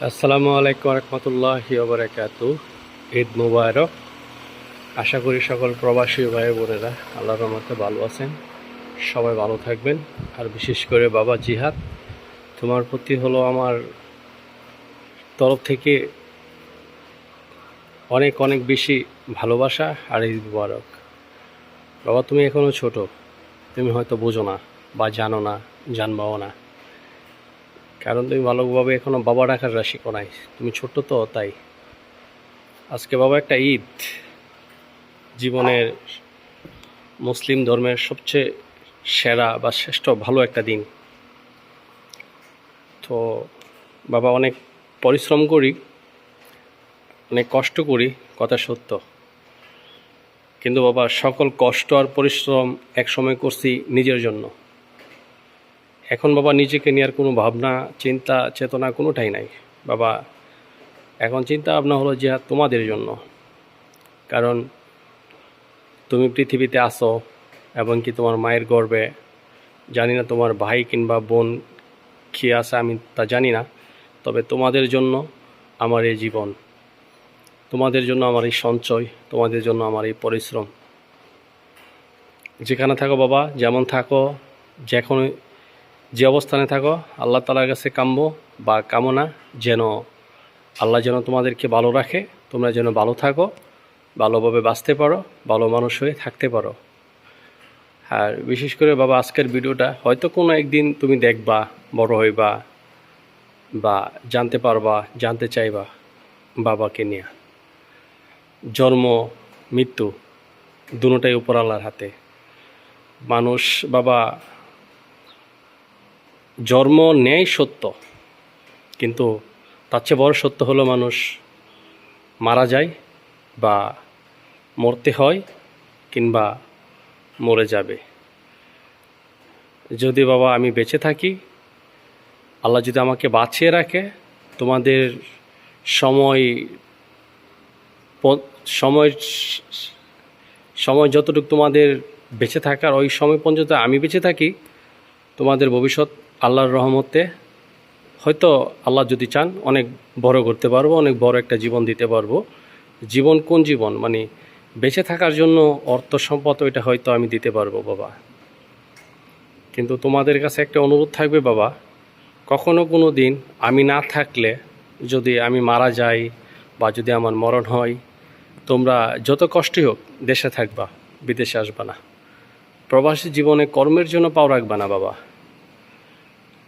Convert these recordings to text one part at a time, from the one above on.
আসসালামু আলাইকুম রহমতুল্লাহি ওবরাকাত ঈদ মুবারক। আশা করি সকল প্রবাসী ভাই বোনেরা আল্লাহর রহমতে ভালো আছেন। সবাই ভালো থাকবেন। আর বিশেষ করে বাবা জিহাদ, তোমার প্রতি হলো আমার তরফ থেকে অনেক অনেক বেশি ভালোবাসা আর ঈদ মুবারক। বাবা, তুমি এখনও ছোট। তুমি হয়তো বোঝো না বা জানো না, জানবাও না। কারণ তুমি ভালোভাবে এখনও বাবা ডাকার রাশি নাই। তুমি ছোট্ট তো, তাই। আজকে বাবা একটা ঈদ। জীবনের মুসলিম ধর্মের সবচেয়ে সেরা বা শ্রেষ্ঠ ভালো একটা দিন। তো বাবা অনেক পরিশ্রম করি, অনেক কষ্ট করি, কথা সত্য। কিন্তু বাবা সকল কষ্ট আর পরিশ্রম একসময় করছি নিজের জন্য। এখন বাবা নিজেকে নেওয়ার কোনো ভাবনা, চিন্তা, চেতনা কোনোটাই নাই। বাবা, এখন চিন্তা ভাবনা হলো যে তোমাদের জন্য। কারণ তুমি পৃথিবীতে আসো এবং কি তোমার মায়ের গর্বে। জানি না তোমার ভাই কিংবা বোন কী আছে, আমি তা জানি না। তবে তোমাদের জন্য আমার এই জীবন, তোমাদের জন্য আমার এই সঞ্চয়, তোমাদের জন্য আমার এই পরিশ্রম। যেখানে থাকো বাবা, যেমন থাকো, যখন যে অবস্থানে থাকো, আল্লাহ তালার কাছে কাম্য বা কামনা যেন আল্লাহ যেন তোমাদেরকে ভালো রাখে, তোমরা যেন ভালো থাকো, ভালোভাবে বাঁচতে পারো, ভালো মানুষ হয়ে থাকতে পারো। আর বিশেষ করে বাবা, আজকের ভিডিওটা হয়তো কোনো একদিন তুমি দেখবা, বড় হইবা বা জানতে পারবা, জানতে চাইবা বাবাকে নিয়ে। জন্ম, মৃত্যু দুটোটাই উপর আল্লাহর হাতে। মানুষ বাবা জন্ম নেয় সত্য, কিন্তু তার চেয়ে বড় সত্য হলো মানুষ মারা যায় বা মরতে হয় কিংবা মরে যাবে। যদি বাবা আমি বেঁচে থাকি, আল্লাহ যদি আমাকে বাঁচিয়ে রাখে, তোমাদের সময় সময় সময় যতটুকু তোমাদের বেঁচে থাকার, ওই সময় পর্যন্ত আমি বেঁচে থাকি, তোমাদের ভবিষ্যৎ আল্লাহর রহমতে, হয়তো আল্লাহ যদি চান, অনেক বড় করতে পারব, অনেক বড় একটা জীবন দিতে পারব। জীবন কোন জীবন? মানে বেঁচে থাকার জন্য অর্থ সম্পদ ওইটা হয়তো আমি দিতে পারব, বাবা। কিন্তু তোমাদের কাছে একটা অনুরোধ থাকবে, বাবা। কখনো কোনো দিন আমি না থাকলে যদি আমি মারা যাই বা যদি আমার মরণ হয়, তোমরা যত কষ্টই হোক দেশে থাকবা, বিদেশে আসবা না। প্রবাসী জীবনে কর্মের জন্য পাও রাখবা না, বাবা।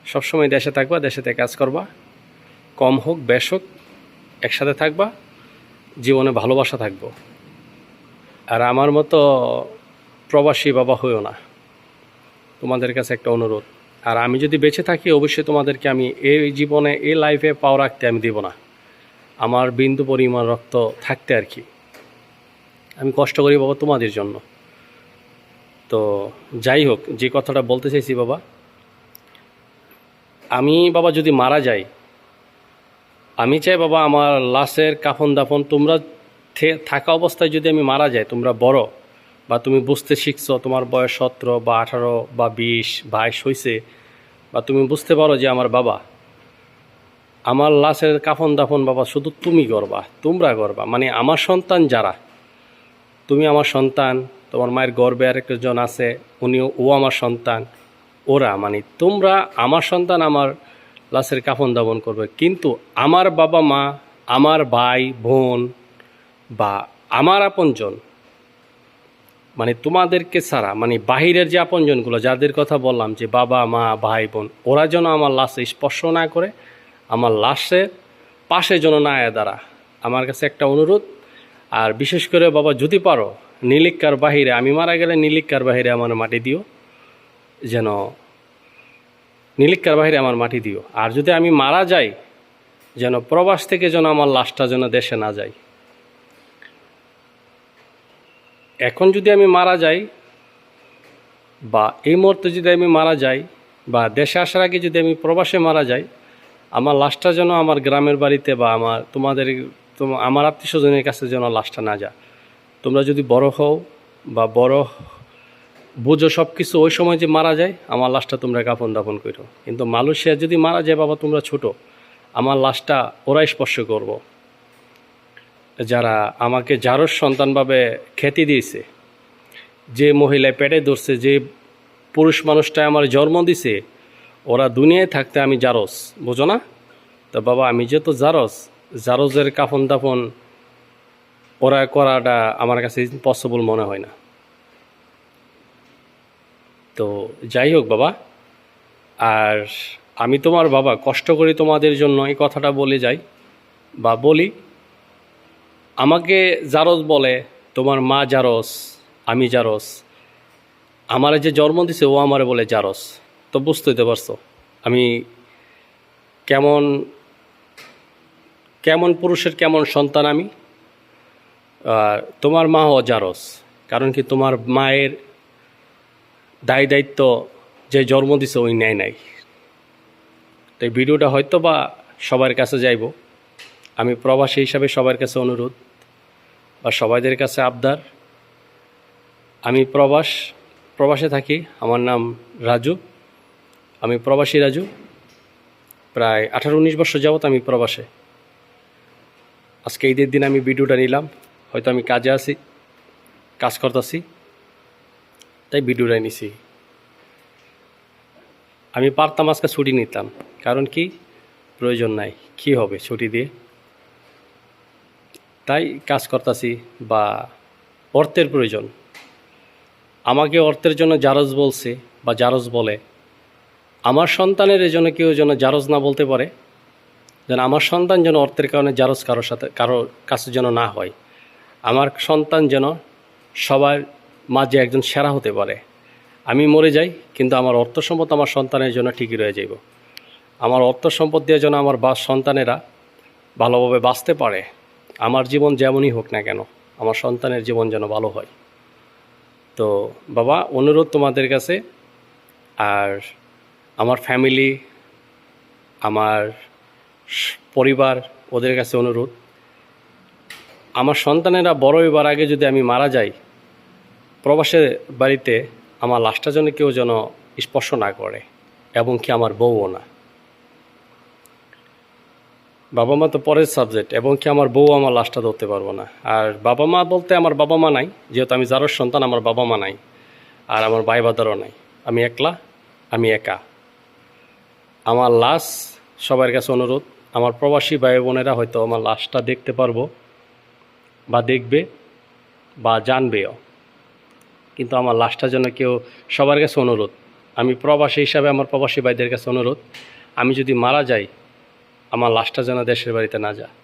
সবসময় দেশে থাকবা, দেশেতে কাজ করবা। কম হোক, বেশ হোক, একসাথে থাকবা, জীবনে ভালোবাসা থাকব। আর আমার মতো প্রবাসী বাবা হইও না। তোমাদের কাছে একটা অনুরোধ। আর আমি যদি বেঁচে থাকি, অবশ্যই তোমাদেরকে আমি এই জীবনে, এই লাইফে পাও রাখতে আমি দিব না। আমার বিন্দু পরিমাণ রক্ত থাকতে আর কি। আমি কষ্ট করি বাবা তোমাদের জন্য। তো যাই হোক, যে কথাটা বলতে চাইছি বাবা আমি বাবা যদি মারা যাই, আমি চাই বাবা আমার লাশের কাফন দাফন, তোমরা থাকা অবস্থায় যদি আমি মারা যাই, তোমরা বড় বা তুমি বুঝতে শিখছো তোমার বয়স সতেরো বা আঠারো বা বিশ বাইশ হয়েছে বা তুমি বুঝতে পারো যে আমার বাবা, আমার লাশের কাফন দাফন বাবা শুধু তুমি করবা, তোমরা করবা। মানে আমার সন্তান যারা, তুমি আমার সন্তান, তোমার মায়ের গর্বে আরেকজন আছে, উনিও, ও আমার সন্তান। ওরা মানে তোমরা, আমার সন্তান আমার লাশের কাফন দাবন করবে। কিন্তু আমার বাবা মা, আমার ভাই, বোন বা আমার আপনজন মানে তোমাদেরকে ছাড়া মানে বাহিরের যে আপনজনগুলো, যাদের কথা বললাম যে বাবা, মা, ভাই, বোন, ওরা যেন আমার লাশে স্পর্শ না করে, আমার লাশের পাশে যেন না আয় দাঁড়া। আমার কাছে একটা অনুরোধ, আর বিশেষ করে বাবা, যদি পারো, নীলিক্কার বাহিরে, আমি মারা গেলে নীলিক্কার বাহিরে আমার মাটি দিও। যেন নীলিক্কার বাহিরে আমার মাটি দিও। আর যদি আমি মারা যাই, যেন প্রবাস থেকে যেন আমার লাশটা যেন দেশে না যায়। এখন যদি আমি মারা যাই বা এই মুহূর্তে যদি আমি মারা যাই বা দেশে আসার আগে যদি আমি প্রবাসে মারা যাই, আমার লাশটা যেন আমার গ্রামের বাড়িতে বা আমার তোমাদের আমার আত্মীয় স্বজনের কাছে যেন লাশটা না যা তোমরা যদি বড় হও বা বড় বুঝো সব কিছু ওই সময় যে মারা যায়, আমার লাশটা তোমরা কাপন দাপন করো কিন্তু মালয়েশিয়া যদি মারা যায়, বাবা, তোমরা ছোট। আমার লাশটা ওরাই স্পর্শ করব। যারা আমাকে জারস সন্তানভাবে খ্যাতি দিয়েছে, যে মহিলা পেটে ধরছে, যে পুরুষ মানুষটা আমার জন্ম দিছে, ওরা দুনিয়ায় থাকতে আমি জারস, বোঝো না? তো বাবা, আমি যে তো জারস জারজের কাফন দাফন ওরা করাটা আমার কাছে পসিবল মনে হয় না। তো যাই হোক বাবা, আর আমি তোমার বাবা, কষ্ট করি তোমাদের জন্য এই কথাটা বলে যাই বা বলি। আমাকে জারস বলে, তোমার মা জারস, আমি জারস। আমার যে জন্ম দিছে, ও আমারে বলে জারস। তো বুঝতেই তো পারছ, আমি কেমন কেমন পুরুষের কেমন সন্তান আমি। তোমার ও জারস, কারণ কি তোমার মায়ের দায় দায়িত্ব যে জন্ম দিছে ওই নেয় নাই। তো এই ভিডিওটা হয়তো বা সবার কাছে যাইব। আমি প্রবাসী হিসাবে সবার কাছে অনুরোধ বা সবাইদের কাছে আবদার। আমি প্রবাস, প্রবাসে থাকি, আমার নাম রাজু। আমি প্রবাসী রাজু। প্রায় আঠারো উনিশ বছর যাবত আমি প্রবাসে। আজকে ঈদের দিন আমি ভিডিওটা নিলাম। হয়তো আমি কাজে আছি, কাজ করতেছি। তাই ভিডিওটা নিছি আমি পারতাম আজকে ছুটি নিতাম, কারণ কি? প্রয়োজন নাই, কি হবে ছুটি দিয়ে? তাই কাজ করতেছি, বা অর্থের প্রয়োজন। আমাকে অর্থের জন্য জারজ বলছে, বা জারজ বলে। আমার সন্তানের জন্য কেউ যেন জারজ না বলতে পারে, যেন আমার সন্তান যেন অর্থের কারণে জারজ কারোর সাথে, কারোর কাছে যেন না হয়। আমার সন্তান যেন সবার মাঝে একজন সেরা হতে পারে। আমি মরে যাই, কিন্তু আমার অর্থ সম্পদ আমার সন্তানের জন্য ঠিকই রয়ে যাইব। আমার অর্থ সম্পদ দিয়ে যেন আমার বা সন্তানেরা ভালোভাবে বাঁচতে পারে, আমার জীবন যেমনই হোক না কেন, আমার সন্তানের জীবন যেন ভালো হয়। তো বাবা, অনুরোধ তোমাদের কাছে, আর আমার ফ্যামিলি আমার পরিবার, ওদের কাছে অনুরোধ। আমার সন্তানেরা বড় হইবার আগে যদি আমি মারা যাই প্রবাসের বাড়িতে আমার লাশটা যেন কেউ যেন স্পর্শ না করে এবং কি আমার বউও না। বাবা মা তো পরের সাবজেক্ট এবং কি আমার বউ আমার লাশটা ধরতে পারব না। আর বাবা মা বলতে আমার বাবা মা নাই, যেহেতু আমি যারোর সন্তান, আমার বাবা মা নাই আর আমার ভাই বাদারও নাই। আমি একলা, আমি একা। আমার লাশ সবার কাছে অনুরোধ, আমার প্রবাসী ভাই বোনেরা হয়তো আমার লাশটা দেখতে পারব বা দেখবে বা জানবেও। কিন্তু আমার লাশটা যেন কেউ সবার কাছে অনুরোধ। আমি প্রবাসী হিসাবে আমার প্রবাসী ভাইদের কাছে অনুরোধ, আমি যদি মারা যাই, আমার লাশটা যেন দেশের বাড়িতে না যায়।